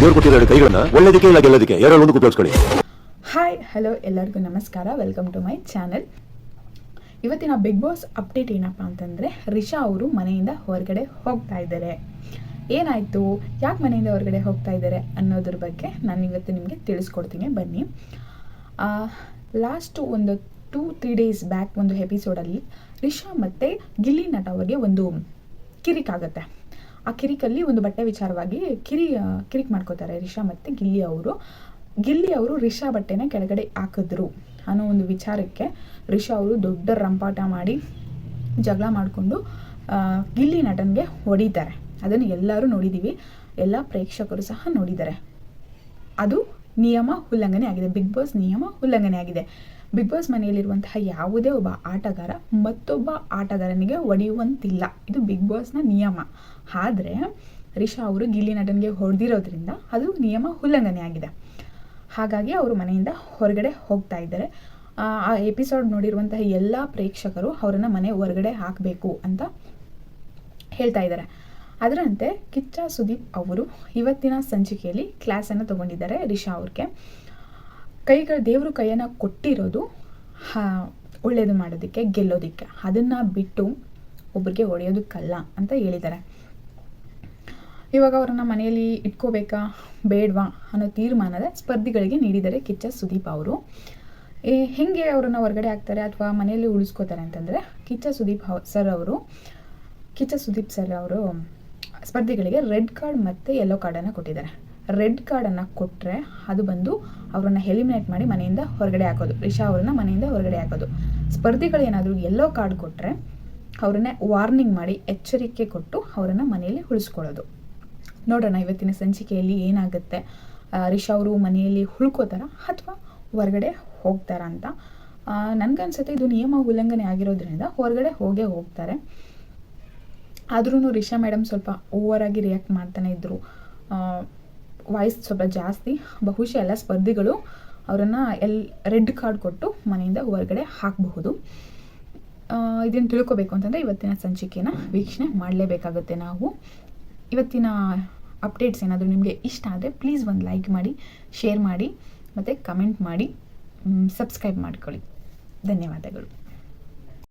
ದೇವ್ರು ಕೊಟ್ಟಿರೋ ಕೈಗಳನ್ನ ಒಳ್ಳೇದಕ್ಕೆ ಇಲ್ಲ ಗೆಲ್ಲೋದಕ್ಕೆ? ಯಾರೋ ಒಂದು ಉಪಯೋಗಿಸ್ಕೊಳ್ಳಿ. ಹಾಯ್ ಹಲೋ ಎಲ್ಲರಿಗೂ ನಮಸ್ಕಾರ. ವೆಲ್ಕಮ್ ಟು ಮೈ ಚಾನಲ್ ಇವತ್ತಿನ ಬಿಗ್ ಬಾಸ್ ಅಪ್ಡೇಟ್ ಏನಪ್ಪ ಅಂತಂದರೆ, ರಿಷಾ ಅವರು ಮನೆಯಿಂದ ಹೊರಗಡೆ ಹೋಗ್ತಾ ಇದ್ದಾರೆ. ಏನಾಯಿತು? ಯಾಕೆ ಮನೆಯಿಂದ ಹೊರಗಡೆ ಹೋಗ್ತಾ ಇದ್ದಾರೆ ಅನ್ನೋದ್ರ ಬಗ್ಗೆ ನಾನು ಇವತ್ತು ನಿಮಗೆ ತಿಳಿಸ್ಕೊಡ್ತೀನಿ. ಬನ್ನಿ. ಲಾಸ್ಟು ಒಂದು ಟೂ ತ್ರೀ ಡೇಸ್ ಬ್ಯಾಕ್ ಒಂದು ಎಪಿಸೋಡಲ್ಲಿ ರಿಷಾ ಮತ್ತು ಗಿಲ್ಲಿ ನಟ ಅವರಿಗೆ ಒಂದು ಕಿರಿಕಾಗುತ್ತೆ ಆ ಕಿರಿಕಲ್ಲಿ ಒಂದು ಬಟ್ಟೆ ವಿಚಾರವಾಗಿ ಕಿರಿ ಕಿರಿಕ್ ಮಾಡ್ಕೋತಾರೆ ರಿಷಾ ಮತ್ತು ಗಿಲ್ಲಿ ಅವರು. ಗಿಲ್ಲಿ ಅವರು ರಿಷಾ ಬಟ್ಟೆನ ಕೆಳಗಡೆ ಹಾಕಿದ್ರು ಅನ್ನೋ ಒಂದು ವಿಚಾರಕ್ಕೆ ರಿಷಾ ಅವರು ದೊಡ್ಡ ರಂಪಾಟ ಮಾಡಿ ಜಗಳ ಮಾಡಿಕೊಂಡು ಗಿಲ್ಲಿ ನಟನ್ಗೆ ಹೊಡಿತಾರೆ. ಅದನ್ನು ಎಲ್ಲರೂ ನೋಡಿದ್ದೀವಿ ಎಲ್ಲ ಪ್ರೇಕ್ಷಕರು ಸಹ ನೋಡಿದ್ದಾರೆ. ಅದು ನಿಯಮ ಉಲ್ಲಂಘನೆ ಆಗಿದೆ. ಬಿಗ್ ಬಾಸ್ ನಿಯಮ ಉಲ್ಲಂಘನೆ ಆಗಿದೆ. ಬಿಗ್ ಬಾಸ್ ಮನೆಯಲ್ಲಿರುವಂತಹ ಯಾವುದೇ ಒಬ್ಬ ಆಟಗಾರ ಮತ್ತೊಬ್ಬ ಆಟಗಾರನಿಗೆ ಒಡೆಯುವಂತಿಲ್ಲ. ಇದು ಬಿಗ್ ಬಾಸ್ನ ನಿಯಮ. ಆದರೆ ರಿಷಾ ಅವರು ಗಿಲ್ಲಿ ನಟನ್ಗೆ ಹೊಡೆದಿರೋದ್ರಿಂದ ಅದು ನಿಯಮ ಉಲ್ಲಂಘನೆ ಆಗಿದೆ. ಹಾಗಾಗಿ ಅವರು ಮನೆಯಿಂದ ಹೊರಗಡೆ ಹೋಗ್ತಾ ಇದ್ದಾರೆ. ಆ ಎಪಿಸೋಡ್ ನೋಡಿರುವಂತಹ ಎಲ್ಲ ಪ್ರೇಕ್ಷಕರು ಅವರನ್ನು ಮನೆ ಹೊರಗಡೆ ಹಾಕಬೇಕು ಅಂತ ಹೇಳ್ತಾ ಇದ್ದಾರೆ. ಅದರಂತೆ ಕಿಚ್ಚ ಸುದೀಪ್ ಅವರು ಇವತ್ತಿನ ಸಂಚಿಕೆಯಲ್ಲಿ ಕ್ಲಾಸನ್ನು ತಗೊಂಡಿದ್ದಾರೆ ರಿಷಾ ಅವ್ರಿಗೆ. ಕೈಗಳ ದೇವರು ಕೈಯನ್ನು ಕೊಟ್ಟಿರೋದು ಒಳ್ಳೆಯದು ಮಾಡೋದಕ್ಕೆ, ಗೆಲ್ಲೋದಕ್ಕೆ. ಅದನ್ನು ಬಿಟ್ಟು ಒಬ್ರಿಗೆ ಹೊಡೆಯೋದಕ್ಕಲ್ಲ ಅಂತ ಹೇಳಿದ್ದಾರೆ. ಇವಾಗ ಅವರನ್ನು ಮನೆಯಲ್ಲಿ ಇಟ್ಕೋಬೇಕಾ, ಬೇಡವಾ ಅನ್ನೋ ತೀರ್ಮಾನದ ಸ್ಪರ್ಧಿಗಳಿಗೆ ನೀಡಿದ್ದಾರೆ ಕಿಚ್ಚ ಸುದೀಪ್ ಅವರು. ಹೆಂಗೆ ಅವರನ್ನು ಹೊರಗಡೆ ಹಾಕ್ತಾರೆ ಅಥವಾ ಮನೆಯಲ್ಲಿ ಉಳಿಸ್ಕೋತಾರೆ ಅಂತಂದರೆ, ಕಿಚ್ಚ ಸುದೀಪ್ ಸರ್ ಅವರು, ಕಿಚ್ಚ ಸುದೀಪ್ ಸರ್ ಅವರು ಸ್ಪರ್ಧಿಗಳಿಗೆ ರೆಡ್ ಕಾರ್ಡ್ ಮತ್ತು ಯೆಲ್ಲೋ ಕಾರ್ಡನ್ನು ಕೊಟ್ಟಿದ್ದಾರೆ. ರೆಡ್ ಕಾರ್ಡನ್ನು ಕೊಟ್ಟರೆ ಅದು ಬಂದು ಅವರನ್ನು ಎಲಿಮಿನೇಟ್ ಮಾಡಿ ಮನೆಯಿಂದ ಹೊರಗಡೆ ಹಾಕೋದು. ರಿಷಾ ಅವರನ್ನು ಮನೆಯಿಂದ ಹೊರಗಡೆ ಹಾಕೋದು. ಸ್ಪರ್ಧಿಗಳು ಏನಾದರೂ ಯೆಲ್ಲೋ ಕಾರ್ಡ್ ಕೊಟ್ಟರೆ ಅವರನ್ನೇ ವಾರ್ನಿಂಗ್ ಮಾಡಿ ಎಚ್ಚರಿಕೆ ಕೊಟ್ಟು ಅವರನ್ನು ಮನೆಯಲ್ಲಿ ಉಳಿಸ್ಕೊಳ್ಳೋದು. ನೋಡೋಣ ಇವತ್ತಿನ ಸಂಚಿಕೆಯಲ್ಲಿ ಏನಾಗುತ್ತೆ. ರಿಷಾ ಅವರು ಮನೆಯಲ್ಲಿ ಉಳ್ಕೋತಾರ ಅಥವಾ ಹೊರಗಡೆ ಹೋಗ್ತಾರಾ ಅಂತ. ನನಗನ್ಸುತ್ತೆ ಇದು ನಿಯಮ ಉಲ್ಲಂಘನೆ ಆಗಿರೋದ್ರಿಂದ ಹೊರಗಡೆ ಹೋಗೇ ಹೋಗ್ತಾರೆ. ಆದ್ರೂ ರಿಷಾ ಮೇಡಮ್ ಸ್ವಲ್ಪ ಓವರಾಗಿ ರಿಯಾಕ್ಟ್ ಮಾಡ್ತಾನೆ ಇದ್ದರು ವಾಯ್ಸ್ ಸ್ವಲ್ಪ ಜಾಸ್ತಿ, ಬಹುಶಃ ಎಲ್ಲ ಸ್ಪರ್ಧಿಗಳು ಅವರನ್ನು ಎಲ್ ರೆಡ್ ಕಾರ್ಡ್ ಕೊಟ್ಟು ಮನೆಯಿಂದ ಹೊರಗಡೆ ಹಾಕಬಹುದು. ಇದನ್ನು ತಿಳ್ಕೊಬೇಕು ಅಂತಂದರೆ ಇವತ್ತಿನ ಸಂಚಿಕೆನ ವೀಕ್ಷಣೆ ಮಾಡಲೇಬೇಕಾಗುತ್ತೆ ನಾವು. ಇವತ್ತಿನ ಅಪ್ಡೇಟ್ಸ್ ಏನಾದರೂ ನಿಮಗೆ ಇಷ್ಟ ಆದರೆ ಪ್ಲೀಸ್ ಒಂದು ಲೈಕ್ ಮಾಡಿ ಶೇರ್ ಮಾಡಿ, ಮತ್ತು ಕಮೆಂಟ್ ಮಾಡಿ ಸಬ್ಸ್ಕ್ರೈಬ್ ಮಾಡ್ಕೊಳ್ಳಿ. ಧನ್ಯವಾದಗಳು.